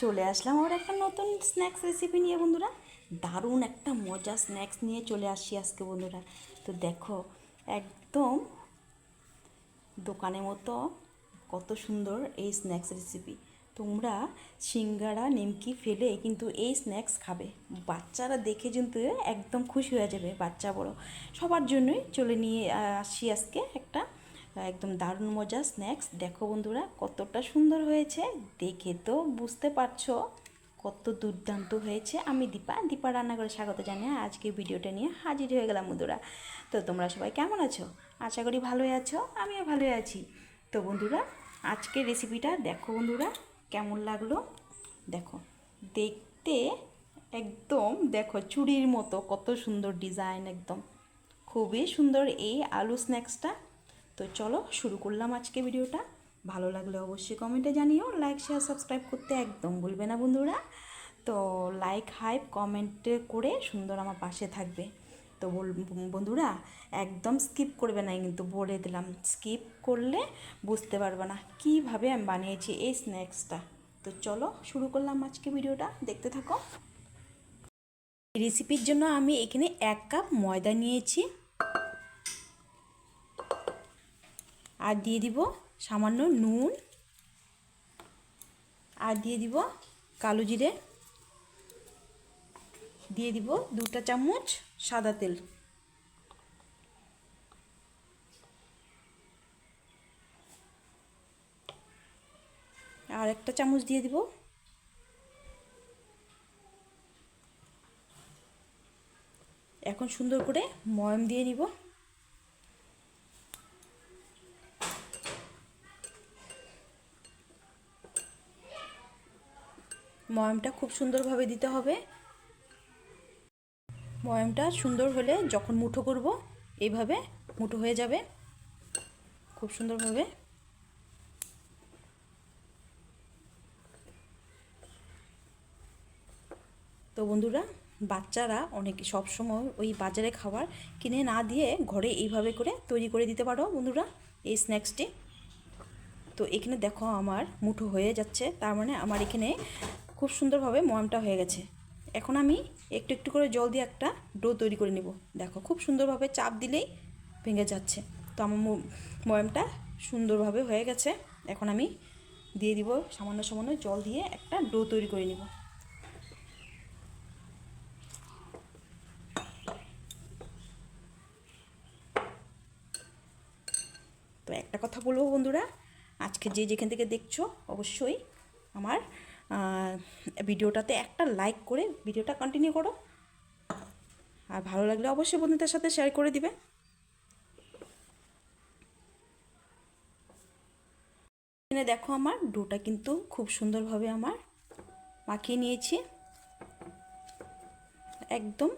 চলে আসলাম। আবার একটা নতুন স্ন্যাক্স রেসিপি নিয়ে বন্ধুরা। দারুণ একটা মজা স্ন্যাক্স নিয়ে চলে আসি আজকে বন্ধুরা। তো দেখো, একদম দোকানের মতো কত সুন্দর এই স্ন্যাক্স রেসিপি তোমরা সিঙ্গারা, নিমকি ফেলে কিন্তু এই স্ন্যাক্স খাবে। বাচ্চারা দেখে কিন্তু একদম খুশি হয়ে যাবে, বাচ্চা বড়। সবার জন্যই চলে নিয়ে আসি আজকে একটা একদম দারুণ মজা স্ন্যাক্স দেখো বন্ধুরা, কতটা সুন্দর হয়েছে। দেখে তো বুঝতে পারছ কত দুর্দান্ত হয়েছে। আমি দীপা দীপা রান্না করে স্বাগত জানিয়ে আজকে ভিডিওটা নিয়ে হাজির হয়ে গেলাম বন্ধুরা। তো তোমরা সবাই কেমন আছো? আশা করি ভালোই আছো, আমিও ভালোই আছি। তো বন্ধুরা, আজকের রেসিপিটা দেখো বন্ধুরা, কেমন লাগল? দেখো, দেখতে একদম দেখো চুড়ির মতো, কত সুন্দর ডিজাইন একদম। খুবই সুন্দর এই আলু স্ন্যাক্সটা তো চলো, শুরু করলাম আজকে ভিডিওটা। ভালো লাগলে অবশ্যই কমেন্টে জানিও লাইক শেয়ার সাবস্ক্রাইব করতে একদম ভুলবে না বন্ধুরা। তো লাইক হাইপ কমেন্টে করে সুন্দর আমার পাশে থাকবে। তো বল, বন্ধুরা, একদম স্কিপ করবে না কিন্তু বলে দিলাম। স্কিপ করলে বুঝতে পারবে না কীভাবে আমি বানিয়েছি এই স্ন্যাক্সটা তো চলো, শুরু করলাম আজকে ভিডিওটা। দেখতে থাকো। রেসিপির জন্য আমি এখানে এক কাপ ময়দা নিয়েছি। আর দিয়ে দিব সামান্য নুন। আর দিয়ে দিব কালো জিরে। দিয়ে দিব দুটা চামচ সাদা তেল। আর একটা চামচ দিয়ে দিব। এখন সুন্দর করে ময়ম দিয়ে নিব। ময়মটা খুব সুন্দরভাবে দিতে হবে। ময়মটা সুন্দর হলে যখন মুঠো করব, এইভাবে মুঠো হয়ে যাবে। খুব সুন্দরভাবে। তো বন্ধুরা, বাচ্চারা অনেক সবসময় ওই বাজারে খাবার কিনে না দিয়ে ঘরে এইভাবে করে তৈরি করে দিতে পারো বন্ধুরা, এই স্ন্যাক্সটি। তো এখানে দেখো আমার মুঠো হয়ে যাচ্ছে, তার মানে আমার এখানে খুব সুন্দরভাবে ময়ামটা হয়ে গেছে। এখন আমি একটু একটু করে জল দিয়ে একটা ডো তৈরি করে নেব। দেখো, খুব সুন্দরভাবে চাপ দিলেই ভেঙে যাচ্ছে। তো আমার ময়ামটা সুন্দরভাবে হয়ে গেছে। এখন আমি দিয়ে দিব সামান্য সামান্য জল দিয়ে একটা ডো তৈরি করে নেব। তো একটা কথা বলব বন্ধুরা, আজকে যে যেখান থেকে দেখছ, অবশ্যই আমার ভিডিওটাতে একটা লাইক করে ভিডিওটা কন্টিনিউ করো। আর ভালো লাগলে অবশ্যই বন্ধুদের সাথে শেয়ার করে দিবে। এখানে দেখো আমার ডোটা কিন্তু খুব সুন্দরভাবে আমার মাখিয়ে নিয়েছি। একদম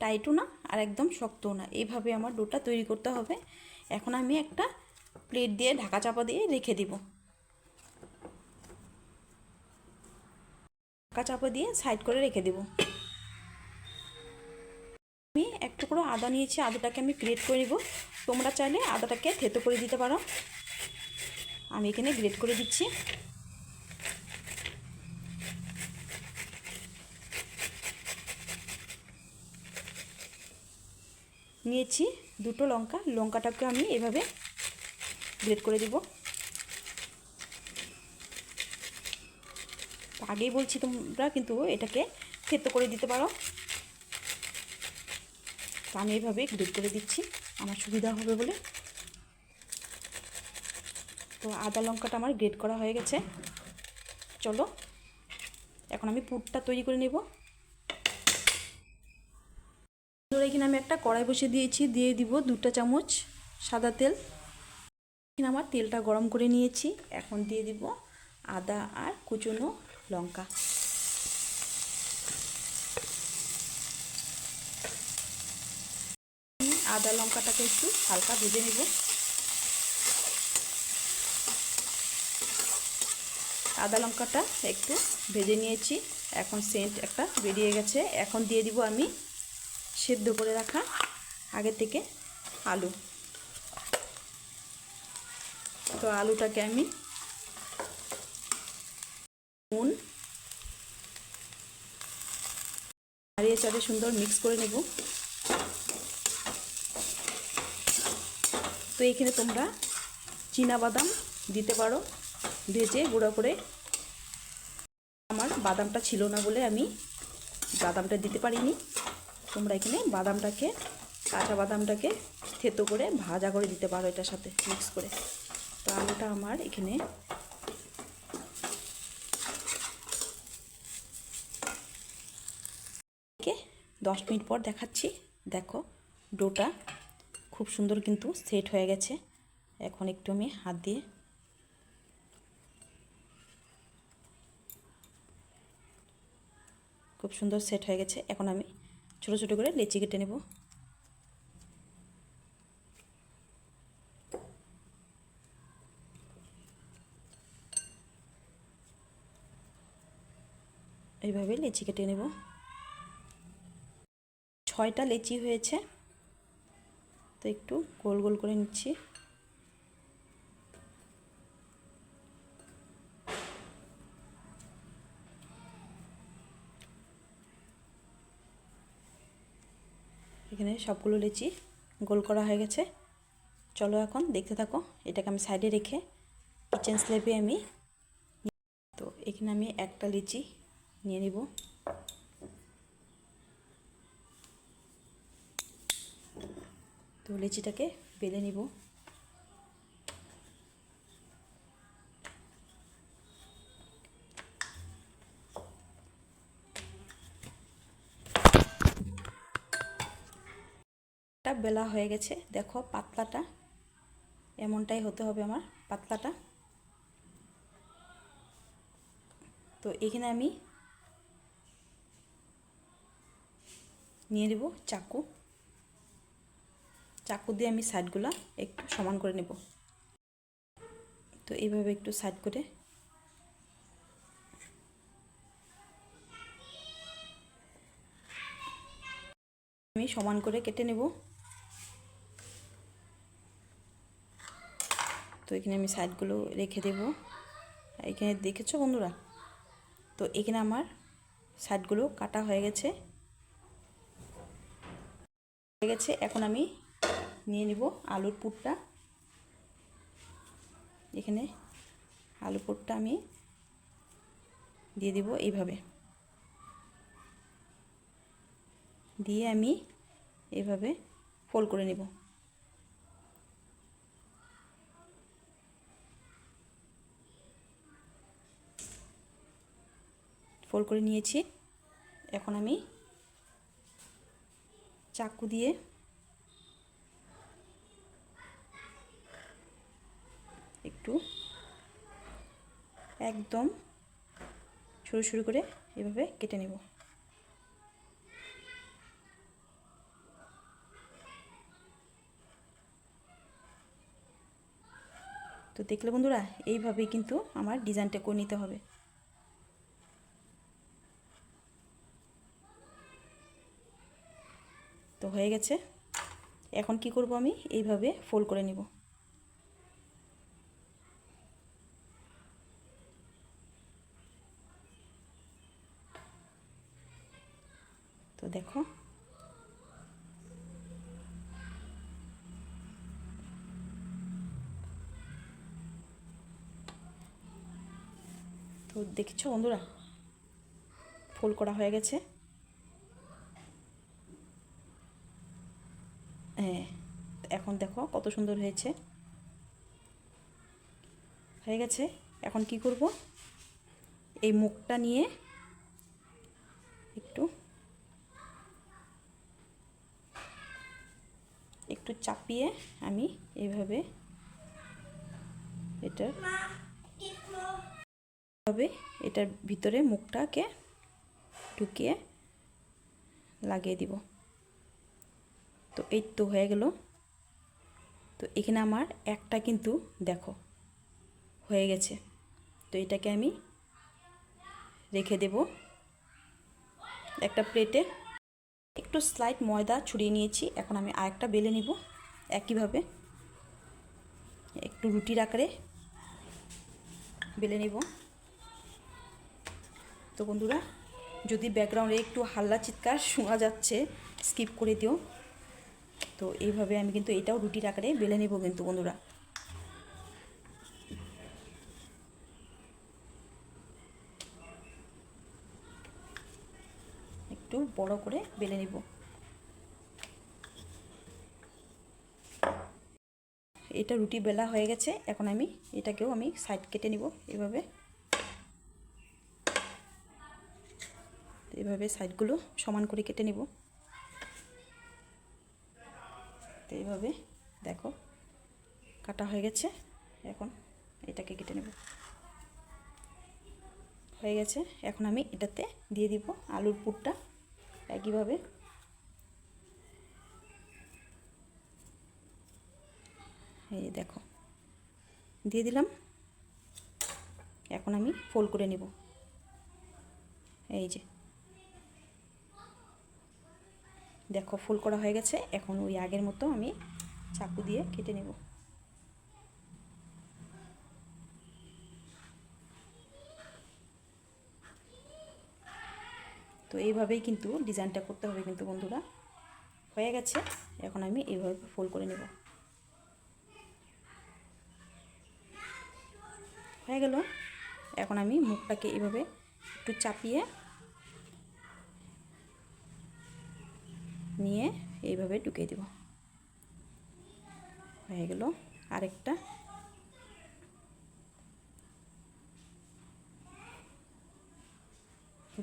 টাইটও না আর একদম শক্তও না। এইভাবে আমার ডোটা তৈরি করতে হবে। এখন আমি একটা প্লেট দিয়ে ঢাকা চাপা দিয়ে রেখে দিব। ঢাকা চাপা দিয়ে সাইড করে রেখে দেব। আমি এক টুকরো আদা নিয়েছি, আদাটাকে আমি গ্রেট করে নিব। তোমরা চাইলে আদাটাকে থেতো করে দিতে পারো। আমি এখানে গ্রেট করে দিচ্ছি। নিয়েছি দুটো লঙ্কা, লঙ্কাটাকে আমি এভাবে গ্রেট করে দিব। আগেই বলছি তোমরা, কিন্তু এটাকে থেতো করে দিতে পারো। তো আমি এভাবে গ্রেট করে দিচ্ছি, আমার সুবিধা হবে বলে। তো আদা লঙ্কাটা আমার গ্রেট করা হয়ে গেছে। চলো, এখন আমি পুরটা তৈরি করে নেব। এখানে আমি একটা কড়াই বসে দিয়েছি, দিয়ে দিব দুটা চামচ সাদা তেল। এখানে আমার তেলটা গরম করে নিয়েছি, এখন দিয়ে দিব আদা আর কুচনো লঙ্কা। আদা লঙ্কাটাকে একটু হালকা ভেজে নেব। আদা লঙ্কাটা একটু ভেজে নিয়েছি। এখন সেন্ট একটা বেরিয়ে গেছে। এখন দিয়ে দিব আমি সেদ্ধ করে রাখা আগে থেকে আলু। তো আলুটাকে আমি নুন। হারিয়ে চাটে সুন্দর মিক্স করে নেব। তো এখানে তোমরা বাদাম দিতে পারো, ভেজে গুঁড়ো করে। আমার বাদামটা ছিল না বলে আমি বাদামটা দিতে পারিনি। তোমরা এখানে বাদামটাকে, কাঁচা বাদামটাকে থেতো করে ভাজা করে দিতে পারো এটার সাথে মিক্স করে। তো আলুটা আমার এখানে দশ মিনিট পর দেখাচ্ছি। দেখো, ডোটা খুব সুন্দর কিন্তু সেট হয়ে গেছে। এখন একটু আমি হাত দিয়ে খুব সুন্দর সেট হয়ে গেছে। এখন আমি ছোটো ছোটো করে লেচি কেটে নেব। এইভাবে লেচি কেটে নেব। ছয়টা লেচি হয়েছে। তো একটু গোল গোল করে নিচ্ছি। এখানে সবগুলো লেচি গোল করা হয়ে গেছে। চলো এখন দেখতে থাকো, এটাকে আমি সাইডে রেখে কিচেন স্ল্যাবে আমি তো এখানে আমি একটা লিচি নিয়ে নিব। তো লিচিটাকে বেলে নিব। বেলা হয়ে গেছে। দেখো পাতলাটা, এমনটাই হতে হবে আমার পাতলাটা। তো এখানে আমি নিয়ে নেব চাকু। চাকু দিয়ে আমি সাইডগুলো একটু সমান করে নেব। তো এইভাবে একটু সাইড করে। আমি সমান করে কেটে নেব। তো এখানে আমি সাইডগুলো রেখে দেব। এখানে দেখেছ বন্ধুরা? তো এখানে আমার সাইডগুলো কাটা হয়ে গেছে। হয়ে গেছে, এখন আমি নিয়ে নিব আলুর পুরটা। এখানে আলু পুরটা আমি দিয়ে দিব এইভাবে। দিয়ে আমি এভাবে ফোল্ড করে নেব। ফোল্ড করে নিয়েছি। এখন আমি চাকু দিয়ে একটু। একদম সরু সরু করে এভাবে কেটে নেব। তো দেখলে বন্ধুরা, এইভাবেই কিন্তু আমার ডিজাইনটা করে নিতে হবে। তো হয়ে গেছে। এখন কি করব আমি? এইভাবে ফোল্ড করে নিব। দেখো। তো দেখছ বন্ধুরা? ফোল্ড করা হয়ে গেছে। হ্যাঁ এখন দেখো কত সুন্দর হয়েছে। হয়ে গেছে। এখন কি করব? এই মুখটা নিয়ে একটু একটু চাপিয়ে আমি এইভাবে এটার হবে এটার ভিতরে মুখটাকে ঢুকিয়ে লাগিয়ে দিব। তো এই তো হয়ে গেল। তো এখানে আমার একটা কিন্তু দেখো হয়ে গেছে। তো এটাকে আমি রেখে দেব। একটা প্লেটে একটু স্লাইড ময়দা ছড়িয়ে নিয়েছি। এখন আমি আরেকটা বেলে নিব একইভাবে। একটু রুটির আকারে বেলে নেব। তো বন্ধুরা, যদি ব্যাকগ্রাউন্ডে একটু হাল্লা চিৎকার শোনা যাচ্ছে স্কিপ করে দিও। তো এইভাবে আমি কিন্তু এটাও রুটির আকারে বেলে নেব কিন্তু বন্ধুরা একটু বড় করে বেলে নেব। এটা রুটি বেলা হয়ে গেছে, এখন আমি এটাকেও আমি সাইড কেটে নিব এভাবে। এভাবে সাইডগুলো সমান করে কেটে নিব। তো এইভাবে দেখো, কাটা হয়ে গেছে, এখন এটাকে কেটে নেব। হয়ে গেছে, এখন আমি এটাতে দিয়ে দিব আলুর পুরটা। একইভাবে। এই দেখো, দিয়ে দিলাম। এখন আমি ফোল্ড করে নেব। এই যে। দেখো ফুল করা হয়ে গেছে। এখন ওই আগের মতো আমি চাকু দিয়ে কেটে নেব। তো এইভাবেই কিন্তু ডিজাইনটা করতে হবে কিন্তু বন্ধুরা। হয়ে গেছে, এখন আমি এইভাবে ফোল্ড করে নেব। হয়ে গেল, এখন আমি মুখটাকে এইভাবে একটু চাপিয়ে নিয়ে এইভাবে ঢুকিয়ে দেব। হয়ে গেল, আরেকটা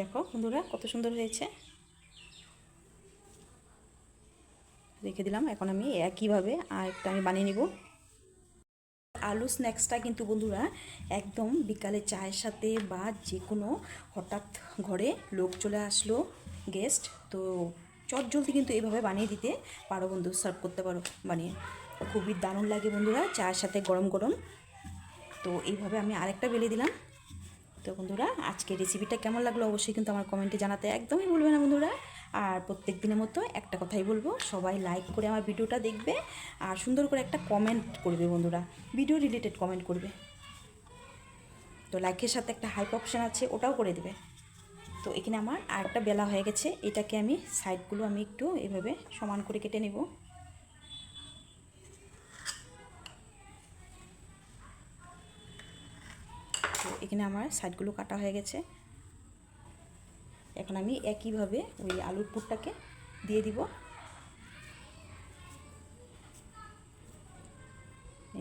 দেখো বন্ধুরা কত সুন্দর হয়েছে। রেখে দিলাম, এখন আমি একইভাবে আর একটা আমি বানিয়ে নিব। আলু স্ন্যাক্সটা কিন্তু বন্ধুরা একদম বিকালে চায়ের সাথে বা যে কোনো হঠাৎ ঘরে লোক চলে আসলো গেস্ট তো চট জলদি কিন্তু এইভাবে বানিয়ে দিতে পারো বন্ধু সার্ভ করতে পারো বানিয়ে। খুবই দারুণ লাগে বন্ধুরা চায়ের সাথে গরম গরম। তো এইভাবে আমি আরেকটা বেলে দিলাম। তো বন্ধুরা আজকে রেসিপিটা কেমন লাগল অবশ্যই কিন্তু আমার কমেন্টে জানাতে একদমই ভুলবে না বন্ধুরা। আর প্রত্যেক দিনের মতো একটা কথাই বলব, সবাই লাইক করে আমার ভিডিওটা দেখবে আর সুন্দর করে একটা কমেন্ট করবে বন্ধুরা ভিডিও রিলেটেড কমেন্ট করবে। তো লাইকের সাথে একটা হাইপ অপশান আছে, ওটাও করে দেবে। তো এখানে আমার আরেকটা বেলা হয়ে গেছে, এটাকে আমি সাইডগুলো আমি একটু এভাবে সমান করে কেটে নেব। এখানে আমার সাইডগুলো কাটা হয়ে গেছে। এখন আমি একইভাবে ওই আলুর পুরটাকে দিয়ে দিব।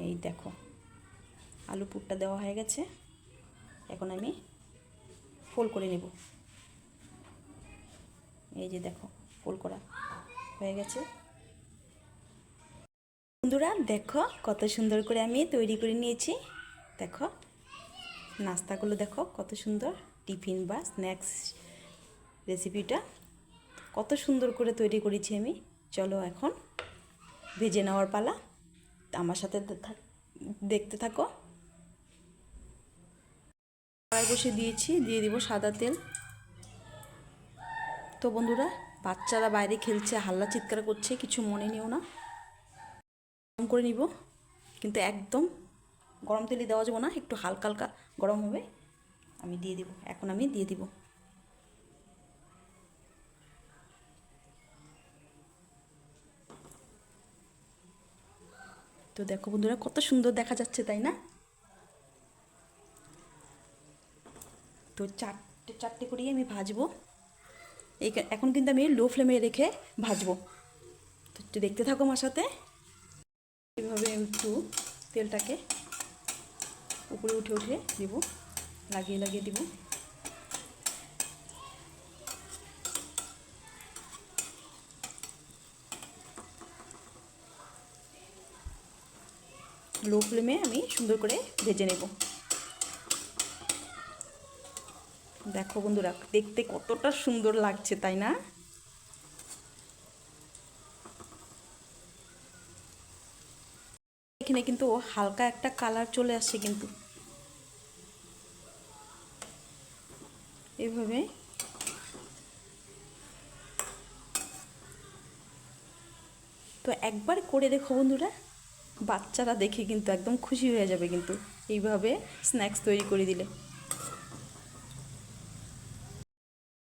এই দেখো আলু পুরটা দেওয়া হয়ে গেছে। এখন আমি ফোল করে নেব। এই যে দেখো ফোল করা হয়ে গেছে। বন্ধুরা, দেখো কত সুন্দর করে আমি তৈরি করে নিয়েছি। দেখো নাস্তাগুলো দেখো, কত সুন্দর। টিফিন বা স্ন্যাক্স রেসিপিটা। কত সুন্দর করে তৈরি করেছি আমি। চলো এখন ভেজে নেওয়ার পালা। আমার সাথে দেখতে থাকো। কড়াই বসে দিয়েছি, দিয়ে দিব সাদা তেল। তো বন্ধুরা, বাচ্চারা বাইরে খেলছে, হাল্লা চিৎকার করছে, কিছু মনে নিও না। কম করে নিব, কিন্তু একদম গরম তেলে দেওয়া যাব না, একটু হালকা হালকা গরম হবে। আমি দিয়ে দিব, এখন আমি দিয়ে দিব। তো দেখো বন্ধুরা, কত সুন্দর দেখা যাচ্ছে, তাই না? তো চারটে চারটে করেই আমি ভাজবো। এই এখন কিন্তু আমি লো ফ্লেমে রেখে ভাজবো। তো একটু দেখতে থাকো আমার সাথে। এভাবে একটু তেলটাকে উপরে উঠে উঠে দিব, লাগিয়ে লাগিয়ে দিব। লো ফ্লেমে আমি সুন্দর করে ভেজে নেব। দেখো বন্ধুরা, দেখতে কতটা সুন্দর লাগছে, তাই না? এখানে কিন্তু হালকা একটা কালার চলে আসছে কিন্তু। এভাবে। তো একবার করে দেখো বন্ধুরা, বাচ্চারা দেখে কিন্তু একদম খুশি হয়ে যাবে কিন্তু এইভাবে স্ন্যাক্স তৈরি করে দিলে।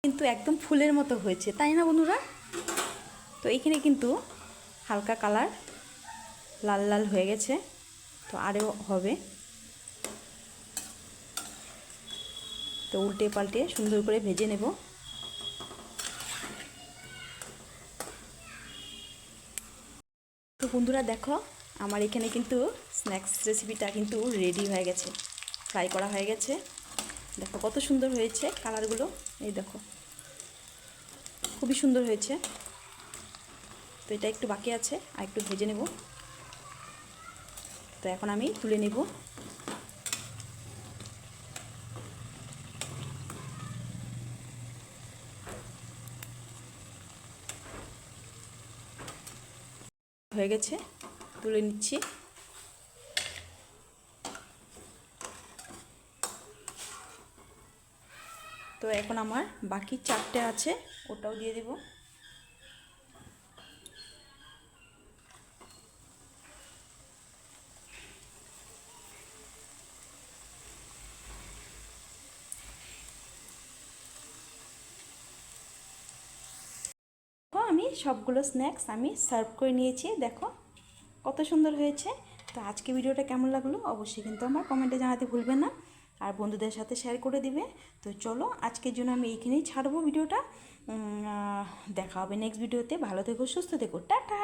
কিন্তু একদম ফুলের মতো হয়েছে, তাই না বন্ধুরা? তো এখানে কিন্তু হালকা কালার লাল লাল হয়ে গেছে, তো আরও হবে। তো উল্টে পাল্টে সুন্দর করে ভেজে নেব। তো বন্ধুরা দেখো, আমার এখানে কিন্তু স্ন্যাক্স রেসিপিটা কিন্তু রেডি হয়ে গেছে ফ্রাই করা হয়ে গেছে। দেখো কত সুন্দর হয়েছে কালারগুলো এই দেখো। খুবই সুন্দর হয়েছে। তো এটা একটু বাকি আছে, আর একটু ভেজে নেব। তো এখন আমি তুলে নেব। হয়ে গেছে, তুলে নিচ্ছি। তো এখন আমার বাকি চারটে আছে, ওটাও দিয়ে দেব দেখো আমি সবগুলো স্ন্যাক্স আমি সার্ভ করে নিয়েছি, দেখো কত সুন্দর হয়েছে। তো আজকে ভিডিওটা কেমন লাগল অবশ্যই কিন্তু আমার কমেন্টে জানাতে ভুলবে না। আর বন্ধুদের সাথে শেয়ার করে দিবে। তো চলো আজকের জন্য আমি এইখানেই ছাড়বো ভিডিওটা। দেখা হবে নেক্সট ভিডিওতে ভালো থেকো, সুস্থ থেকো। টাটা!